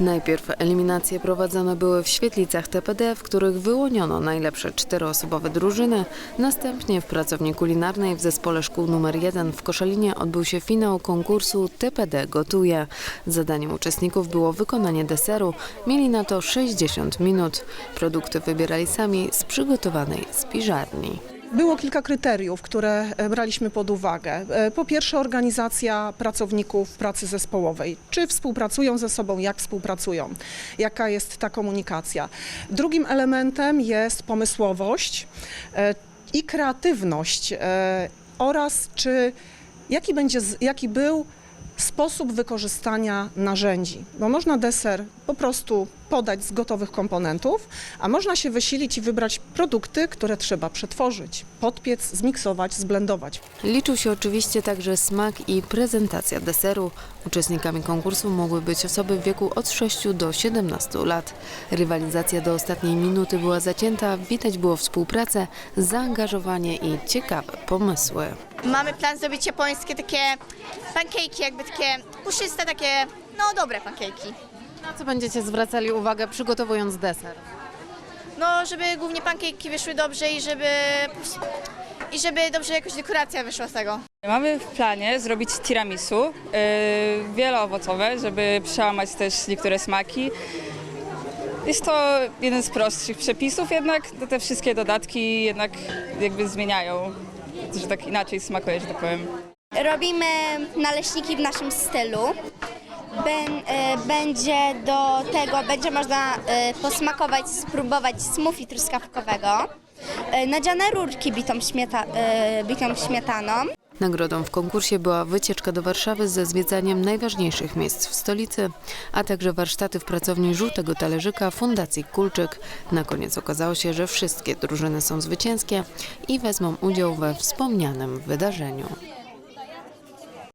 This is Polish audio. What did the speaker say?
Najpierw eliminacje prowadzone były w świetlicach TPD, w których wyłoniono najlepsze czteroosobowe drużyny. Następnie w pracowni kulinarnej w zespole szkół nr 1 w Koszalinie odbył się finał konkursu TPD Gotuje. Zadaniem uczestników było wykonanie deseru. Mieli na to 60 minut. Produkty wybierali sami z przygotowanej spiżarni. Było kilka kryteriów, które e, braliśmy pod uwagę. E, Po pierwsze, organizacja pracowników pracy zespołowej. Czy współpracują ze sobą, jak współpracują, jaka jest ta komunikacja. Drugim elementem jest pomysłowość e, i kreatywność oraz czy jaki, będzie, jaki był sposób wykorzystania narzędzi. Bo można deser po prostu podać z gotowych komponentów, a można się wysilić i wybrać produkty, które trzeba przetworzyć, podpiec, zmiksować, zblendować. Liczył się oczywiście także smak i prezentacja deseru. Uczestnikami konkursu mogły być osoby w wieku od 6 do 17 lat. Rywalizacja do ostatniej minuty była zacięta, widać było współpracę, zaangażowanie i ciekawe pomysły. Mamy plan zrobić japońskie takie pancake'i, jakby takie puszyste, takie, no dobre pancake'i. Na co będziecie zwracali uwagę przygotowując deser? No, żeby głównie pancake'i wyszły dobrze i żeby, i żeby dobrze jakoś dekoracja wyszła z tego. Mamy w planie zrobić tiramisu yy, wieloowocowe, żeby przełamać też niektóre smaki. Jest to jeden z prostszych przepisów, jednak te wszystkie dodatki jednak jakby zmieniają, że tak inaczej smakuje, że tak powiem. Robimy naleśniki w naszym stylu. E, będzie do tego, będzie można e, posmakować, spróbować smoothie truskawkowego. E, nadziane rurki bitą, śmieta, bitą śmietaną. Nagrodą w konkursie była wycieczka do Warszawy ze zwiedzaniem najważniejszych miejsc w stolicy, a także warsztaty w pracowni Żółtego Talerzyka Fundacji Kulczyk. Na koniec okazało się, że wszystkie drużyny są zwycięskie i wezmą udział we wspomnianym wydarzeniu.